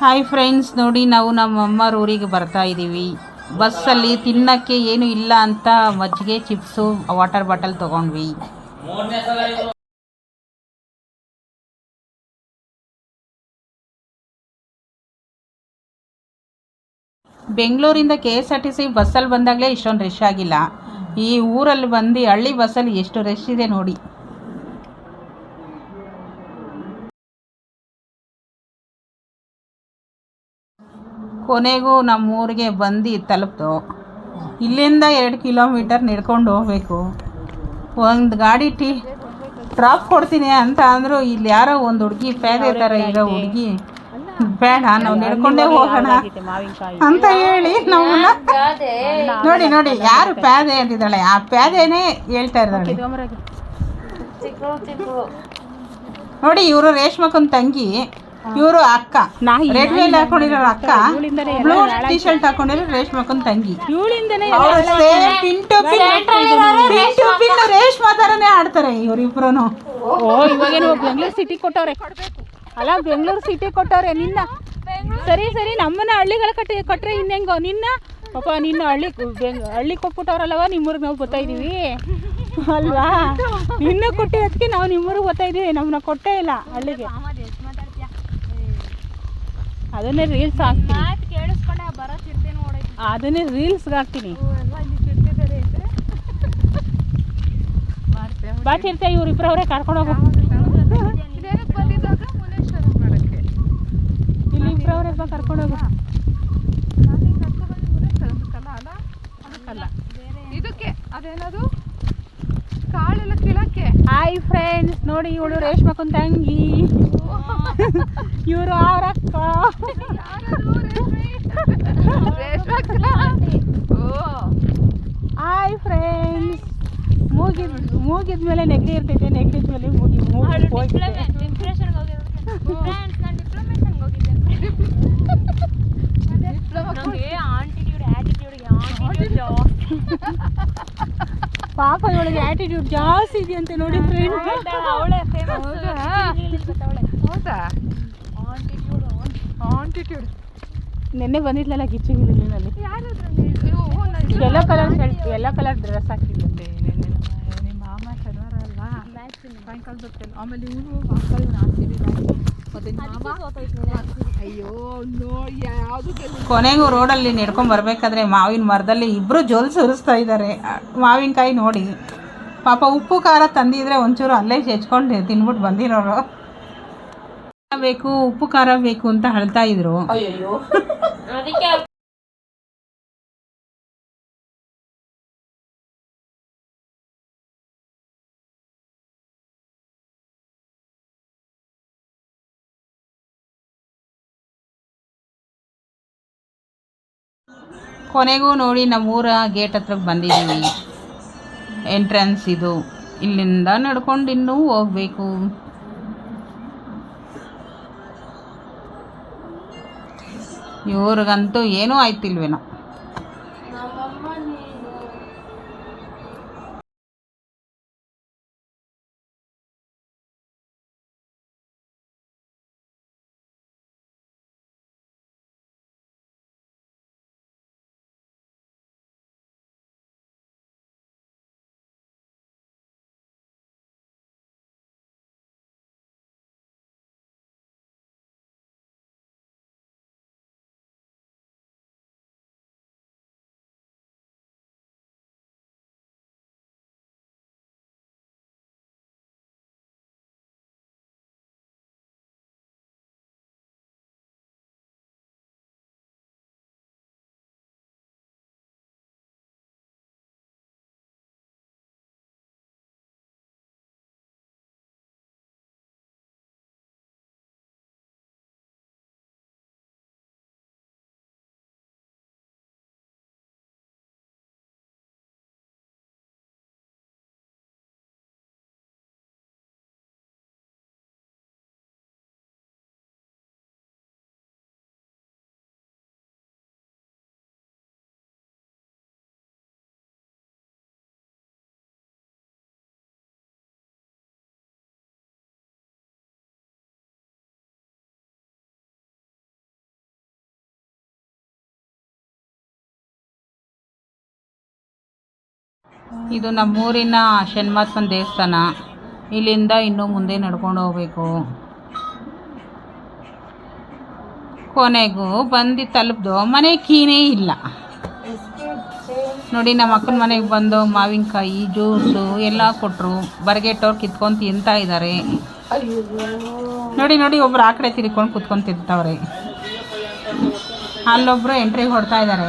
Hi friends ನೋಡಿ ನಾವು ನಮ್ಮ ಅಮ್ಮರ ಊರಿಗೆ ಬರ್ತಾ ಇದ್ದೀವಿ. ಬಸ್ಸಲ್ಲಿ ತಿನ್ನಕ್ಕೆ ಏನು ಇಲ್ಲ ಅಂತ ಮಜ್ಜಿಗೆ ಚಿಪ್ಸು ವಾಟರ್ ಬಾಟಲ್ ತಗೊಂಡ್ವಿ. ಬೆಂಗಳೂರಿಂದ K S R T C ಬಸ್ಸಲ್ಲಿ ಬಂದಾಗಲೇ ಇಷ್ಟೊಂದು ರಶ್ ಆಗಿಲ್ಲ. ಈ ಊರಲ್ಲಿ ಬಂದು ಹಳ್ಳಿ ಬಸ್ಸಲ್ಲಿ ಎಷ್ಟು ರಶ್ ಇದೆ ನೋಡಿ. ಕೊನೆಗೂ ನಮ್ಮ ಊರಿಗೆ ಬಂದು ತಲುಪ್ತು. ಇಲ್ಲಿಂದ ಎರಡು ಕಿಲೋಮೀಟರ್ ನಡ್ಕೊಂಡು ಹೋಗ್ಬೇಕು. ಒಂದು ಗಾಡಿ ಟೀ ಡ್ರಾಪ್ ಕೊಡ್ತೀನಿ ಅಂತ ಅಂದರು ಇಲ್ಲಿ ಯಾರೋ ಒಂದು ಹುಡುಗಿ ಪ್ಯಾದೆ ಥರ ಇರೋ ಹುಡುಗಿ ಬೇಡ, ನಾವು ನಡ್ಕೊಂಡೇ ಹೋಗೋಣ ಅಂತ ಹೇಳಿ ನಮ್ಮನ್ನ ನೋಡಿ ನೋಡಿ, ಯಾರು ಪ್ಯಾದೆ ಅಂತಿದ್ದಾಳೆ, ಆ ಪ್ಯಾದೆನೇ ಹೇಳ್ತಾ ಇದ್ದಾಳೆ. ನೋಡಿ, ಇವರು ರೇಷ್ಮಕ್ಕನ್ ತಂಗಿ. ಇವರು ಅಕ್ಕ. ರೆಡ್ ವೇಲ್ ಹಾಕೊಂಡಿರೋ ಅಕ್ಕ. ಬ್ಲೂ ಟಿ ಶರ್ಟ್ ಹಾಕೊಂಡಿರೋ ರೇಷ್ಮಕ್ಕನ್ ತಂಗಿ. ಪಿಂಟು ಪಿಂಟು ರೇಷ್ಮಾ ಥರನೇ ಆಡ್ತಾರೆ ಇವರಿಬ್ರು ಓ ಇವಾಗೇನು ಬೆಂಗಳೂರು ಸಿಟಿ ಕೊಟ್ಟವ್ರೆ. ಅಲ್ಲ ಬೆಂಗಳೂರು ಸಿಟಿ ಕೊಟ್ಟವ್ರೆ ನಿನ್ನ. ಸರಿ ಸರಿ ನಮ್ಮನ್ನ ಹಳ್ಳಿಗಳ ಕಟ್ಟಿ ಕೊಟ್ರೆ ಇನ್ನೆಂಗೋ? ನಿನ್ನ? ಪಾಪ ನಿನ್ನ ಹಳ್ಳಿ ಹಳ್ಳಿ ಕೊಟ್ಬಿಟ್ಟವ್ರಲ್ಲವ ನಿಮ್ಮೂರಿಗೆ ನಾವು ಬರ್ತಾ ಇದೀವಿ. ಅಲ್ವಾ? ನಿನ್ನ ಕೊಟ್ಟಿರೋದಕ್ಕೆ ನಾವು ನಿಮ್ಮೂರಿಗೆ ಬರ್ತಾ ಇದೀವಿ. ನಮ್ಮನ್ನ ಕೊಟ್ಟೇ ಇಲ್ಲ ಹಳ್ಳಿಗೆ. ಅದನ್ನೇ ರೀಲ್ಸ್ ಹಾಕ್ತೀನಿ. ಅದನ್ನೇ ರೀಲ್ಸ್ಗೆ ಹಾಕ್ತೀನಿ. ಬಾ ಚಿರತೆ ಇವ್ರಿಬ್ರು ಅವರೇ ಕರ್ಕೊಂಡು ಹೋಗ. ಇಲ್ಲಿ ಇಬ್ರವ್ರೆ ಬಾ ಕರ್ಕೊಂಡು ಹೋಗು. ಇದಕ್ಕೆ ಅದೇನದು? ಕಾಳೆಲ್ಲ ಕೀಳಕ್ಕೆ. ಹಾಯ್ ಫ್ರೆಂಡ್ಸ್ ನೋಡಿ ಇವಳು ರೇಷ್ಮಕ್ಕನ್ ತಂಗಿ ಇವರು ಅವ್ರ ಹಾಯ್ ಫ್ರೆಂಡ್ಸ್ ಮೂಗಿದ ಮೂಗಿದ್ಮೇಲೆ ನೆಗಡಿ ಇರ್ತೈತೆ ನೆಗಡಿದ್ಮೇಲೆ ಮೂಗಿ ಮೂಗಿ ಹೋಗಿದೆ. ಪಾಪ ಇವಳಿಗೆ ಆಟಿಟ್ಯೂಡ್ ಜಾಸ್ತಿ ಇದೆಯಂತೆ ನೋಡಿ ಫ್ರೆಂಡ್ ಹೌದಾ ಆಂಟಿಟ್ಯೂಡ್ ನಿನ್ನೆ ಬಂದಿದ್ಲಲ್ಲ Gichchi ಯಾರಾದ್ರಲ್ಲಿ yellow colour shirt yellow colour dress ಹಾಕಿದ್ದಂತೆ ನಿಮ್ಮ ಮಾಮ ಶನಿವಾರ ಅಲ್ವಾ? ಸಾಯಂಕಾಲ ಬರ್ತಾನೆ. ಆಮೇಲೆ ಇವನು ಮಕ್ಕಳು ಅಯ್ಯೋ ನೋ ಯಾವುದು ಕೊನೆಗೂ ರೋಡಲ್ಲಿ ನಡ್ಕೊಂಡ್ ಬರ್ಬೇಕಾದ್ರೆ ಮಾವಿನ ಮರದಲ್ಲಿ ಇಬ್ರು ಜೋಲ್ ಸುರಿಸ್ತಾ ಇದ್ದಾರೆ ಮಾವಿನಕಾಯಿ ನೋಡಿ. ಪಾಪ ಉಪ್ಪು ಖಾರ ತಂದಿದ್ರೆ ಒಂಚೂರು ಅಲ್ಲೇ ಹೆಚ್ಕೊಂಡು ತಿನ್ಬಿಟ್ಟು ಬಂದಿರೋರು. ಬೇಕು ಉಪ್ಪು ಖಾರ ಬೇಕು ಅಂತ ಹೇಳ್ತಾ ಇದ್ರು. ಕೊನೆಗೂ ನೋಡಿ ನಮ್ಮೂರ ಗೇಟ್ ಹತ್ರ ಬಂದಿದ್ದೀವಿ ಎಂಟ್ರೆನ್ಸ್ ಇದು. ಇಲ್ಲಿಂದ ನಡ್ಕೊಂಡು ಇನ್ನೂ ಹೋಗ್ಬೇಕು. ಇವ್ರಿಗಂತೂ ಏನೂ ಆಯ್ತಿಲ್ವೇನೋ. ಇದು ನಮ್ಮೂರಿನ ಶನಿಮಹಾತ್ಮನ ದೇವಸ್ಥಾನ. ಇಲ್ಲಿಂದ ಇನ್ನೂ ಮುಂದೆ ನಡ್ಕೊಂಡು ಹೋಗ್ಬೇಕು. ಕೊನೆಗೂ ಬಂದು ತಲುಪ್ದು. ಮನೆ ಕೀನೇ ಇಲ್ಲ. ನೋಡಿ, ನಮ್ಮ ಅಕ್ಕನ ಮನೆಗೆ ಬಂದು ಮಾವಿನಕಾಯಿ, ಜ್ಯೂಸು ಎಲ್ಲ ಕೊಟ್ಟರು ಬರಗೆಟ್ಟವ್ರು ಕಿತ್ಕೊಂಡು ತಿಂತಾ ಇದ್ದಾರೆ ನೋಡಿ ನೋಡಿ, ಒಬ್ರು ಆ ಕಡೆ ತಿರ್ಕೊಂಡು ಕುತ್ಕೊಂಡು ತಿಂತವ್ರೆ. ಅಲ್ಲೊಬ್ರು ಎಂಟ್ರಿ ಹೊಡ್ತಾ ಇದ್ದಾರೆ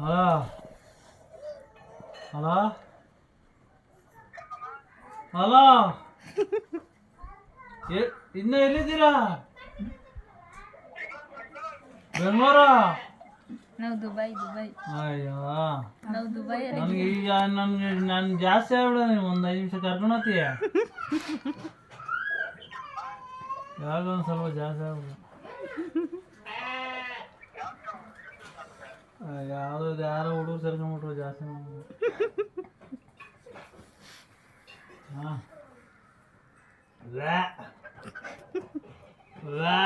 ಹಲೋ ಹಲೋ ಹಲೋ ಇನ್ನು ಎಲ್ಲಿದ್ದೀರಾ ಬೆಂಗಳೂರು ನಾವು ದುಬೈ ದುಬೈ. ಅಯ್ಯೋ. ನಾವು ದುಬೈ ನನಗೆ ಈಗ ನನಗೆ ನಾನು ಜಾಸ್ತಿ ಆಗ್ಬಿಡ ಒಂದು ಐದು ನಿಮಿಷ ಕರ್ಕೊಂಡು ಹೋಗ್ತೀಯ? ಯಾವಾಗ ಒಂದು ಸ್ವಲ್ಪ ಜಾಸ್ತಿ ಆಗ್ಬಿಡ ಯಾವುದೋ ಯಾರೋ ಹುಡುಗರು ಸೇರ್ಕೊಂಡ್ಬಿಟ್ರು ಜಾಸ್ತಿ ಮಾಡ್ಬಿಟ್ರು ಹಾಂ ವ್ಯಾ ವ್ಯಾ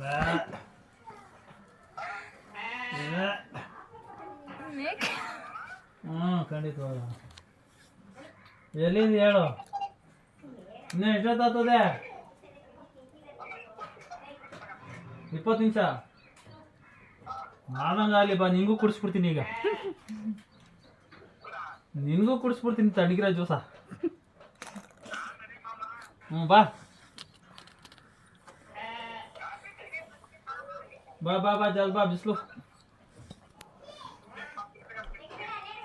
ವ್ಯಾ ವ್ಯಾ ಹ್ಞೂ ಖಂಡಿತವಾಗ ಎಲ್ಲಿಂದ ಹೇಳು? ಇನ್ನೂ ಎಷ್ಟೊತ್ತಾಗ್ತದೆ ಇಪ್ಪತ್ತು ನಿಮಿಷ ಮಾಡ್ದಂಗಾಗಲಿ ಬಾ ನಿಂಗೂ ಕುಡಿಸ್ಬಿಡ್ತೀನಿ ಈಗ ನಿನಗೂ ಕುಡಿಸ್ಬಿಡ್ತೀನಿ ತಣ್ಣಗಿರೋ ಜ್ಯೂಸ ಹ್ಞೂ ಬಾ ಬಾ ಬಾ ಬಾ ಜಲ್ ಬಾ ಬಿಸಿಲು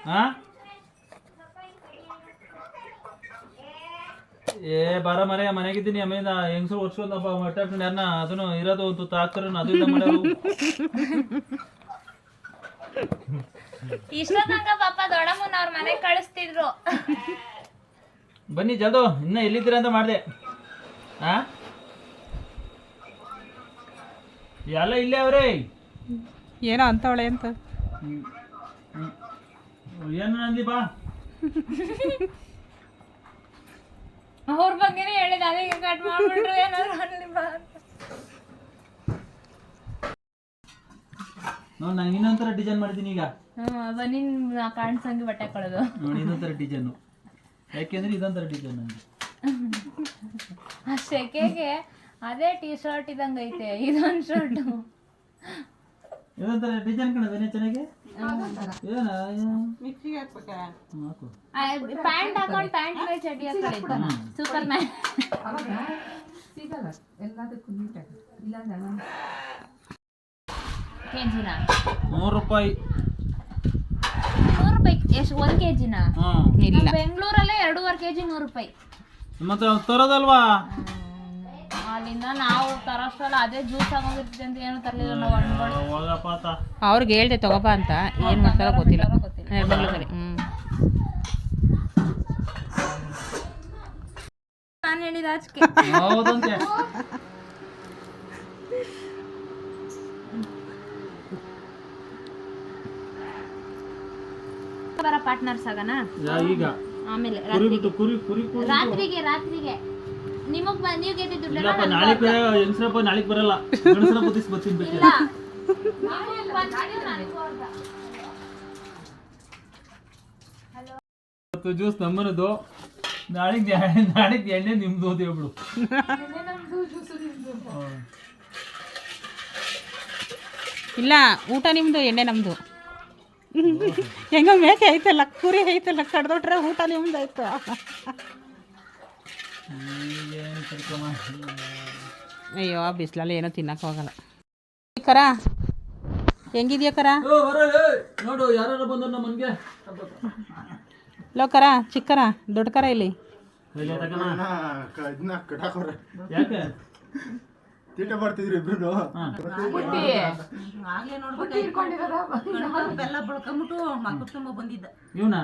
ಹಾಂ ಏ ಬಾರ ಮನೆ ಮನೆಗಿದ್ದೀನಿ ಅಮ್ಮಿಂದ ಹೆಂಗಸರು ವರ್ಷ ಮಟ್ಟಾಡ್ಕೊಂಡು ಯಾರನ್ನ ಅದನ್ನು ಇರೋದು ಒಂದು ತಾಕ್ತಾರ ಅದು ಇಲ್ಲ ಮಾಡೋರು ಇಷ್ಟೊತ್ತಂಗ ಪಾಪ ದೊಡ್ಡಮ್ಮನ ಅವ್ರ ಮನೆಗೆ ಕಳಿಸ್ತಿದ್ರು. ಬನ್ನಿ ಜಲ್ದು. ಇನ್ನ ಎಲ್ಲಿದ್ದೀರಾ ಅಂತ ಮಾಡಿದೆ. ಆ? ಎಲ್ಲ ಇಲ್ಲೇ ಅವ್ರೇ? ಏನೋ ಅಂತವಳೆ ಅಂತ. ಏನು ನಂದಿ ಬಾ. ಅವ್ರ ಬಗ್ಗೆನೇ ಹೇಳಿದ ಅದಕ್ಕೆ ಕಟ್ ಮಾಡ್ಬಿಟ್ರು ಏನಾದ್ರು ಅನ್ಲಿ ಬಾ. ನೋಡಿ ನಾನು ಇನ್ನೊಂಥರ ಡಿಸೈನ್ ಮಾಡಿದ್ದೀನಿ ಈಗ. ಬನ್ನಿ ಕಾಣಿಸಂಗೆ ಬಟ್ಟೆ ಕೊಡೋದು. ನೋಡಿ ಇನ್ನೊಂಥರ ಡಿಸೈನು ಯಾಕೆಂದ್ರೆ ಇದೊಂಥರ ಡಿಸೈನ್ ನನಗೆ ಆ ಸೆಕೆಗೆ ಅದೇ ಟೀ ಶರ್ಟ್ ಇದಂಗೈತೆ ಇದೊಂದು ಶರ್ಟ್ ಇದೊಂಥರ ಡಿಸೈನ್ ಕಾಣೋದೇನೆ ಚೆನ್ನಾಗಿ? ಏನ? ಮಿಕ್ಸಿಗೆ ಹಾಕ್ಬೇಕಾ? ಹಾಕು. ಪ್ಯಾಂಟ್ ಹಾಕೊಂಡು ಪ್ಯಾಂಟ್ ಮೇಲೆ ಚಡ್ಡಿ ಹಾಕೊಳ್ಳಿ ಸೂಪರ್ ಮ್ಯಾನ್ ಕೆಜಿನ? ಮೂರು ರೂಪಾಯಿ. ನೂರು ರೂಪಾಯಿ. ಎಷ್ಟು? ಒಂದು ಕೆಜಿನ? ಬೆಂಗಳೂರಲ್ಲೇ ಎರಡೂವರೆ ಕೆಜಿ ನೂರು ರೂಪಾಯಿ. ಮತ್ತೆ ತರೋದಲ್ವಾ? ಅಲ್ಲಿಂದ ನಾವು ಅದೇ ಜ್ಯೂಸ್ ಆಗೋಗಿರ್ತದೆ ಅಂತ ಏನು ತರಲಿಲ್ಲ ನಾವು ಹಣ್ಣುಗಳು ಹೋಗಪ್ಪ ಆತ. ಅವ್ರಿಗೆ ಹೇಳ್ದೆ ತಗೋಬಾ ಅಂತ. ಏನು ಮಾಡ್ತಾರೋ ಗೊತ್ತಿಲ್ಲ. ಗೊತ್ತಿಲ್ಲ. ಏ, ಬೆಂಗಳೂರಲ್ಲಿ ಹ್ಞೂ ನಾನು ಹೇಳಿದ ಆಚೆಗೆ ಹೌದಂತೆ. ಬರ ಪಾರ್ಟ್ನರ್ಸ್ ಆಗೋಣ ಯಾ ಈಗ? ಆಮೇಲೆ ಕುರಿ ರಾತ್ರಿಗೆ. ಬಿಟ್ಟು ಕುರಿ ಕುರಿ ಕುರಿ ರಾತ್ರಿಗೆ ರಾತ್ರಿಗೆ. ನಿಮಗ್ ಬ- ನೀವ್ ಗೆದ್ದಿದ್ದು ದುಡ್ಡೆಲ್ಲ ಇಲ್ಲಪ್ಪ ನನ್ಗ್ ನಾಳೆ ಕೊಡ್ಬೇಕು. ಹೆಂಗಸ್ರಪ್ಪ ನಾಳೆಗೆ ಬರಲ್ಲ. ಗಣಸರ ಬುದ್ಧಿಸ್ ಬರ್ತೀನಿ ಇಲ್ಲ. ಬೇಕಿಲ್ಲ ಇವತ್ತು ಜ್ಯೂಸ್ ನಮ್ಮನದು. ನಾಳೆಗೆ ನಾಳೆಗೆ ಎಣ್ಣೆ ನಿಮ್ದು ಅಂತ ಹೇಳ್ಬಿಡು. ಇಲ್ಲ ಊಟ ನಿಮ್ಮದು ಎಣ್ಣೆ ನಮ್ಮದು ಹೆಂಗ ಮೇಕೆ ಐತಲ್ಲ ಕುರಿ ಐತಲ್ಲ ಕಡ್ದೊಟ್ರೆ ಊಟ ನಿಮ್ದು ಆಯ್ತು. ಈಗೇನ್ ಆ ಅಯ್ಯೋ ಬಿಸಿಲಲ್ಲಿ ಏನೋ ತಿನ್ನಕ್ಕೆ ಹೋಗಲ್ಲ. ಕರ ಹೆಂಗಿದ್ಯಾ ಕರ? ನೋಡು ಯಾರು ಬಂದ್ರು ನಮ್ಮನ್ಗೆ ಲೋ ಕರ ಚಿಕ್ಕರ ದೊಡ್ಡ ಕರ ಇಲ್ಲಿ. ತೀಟ ಮಾಡ್ತಿದ್ರು ಇಬ್ರು ಬೆಲ್ಲ ಬಳ್ಕೊಂಬಿಟ್ಟು ಮಕ್ಕಳು ತುಂಬ ಬಂದಿದ್ದ. ಇವನ?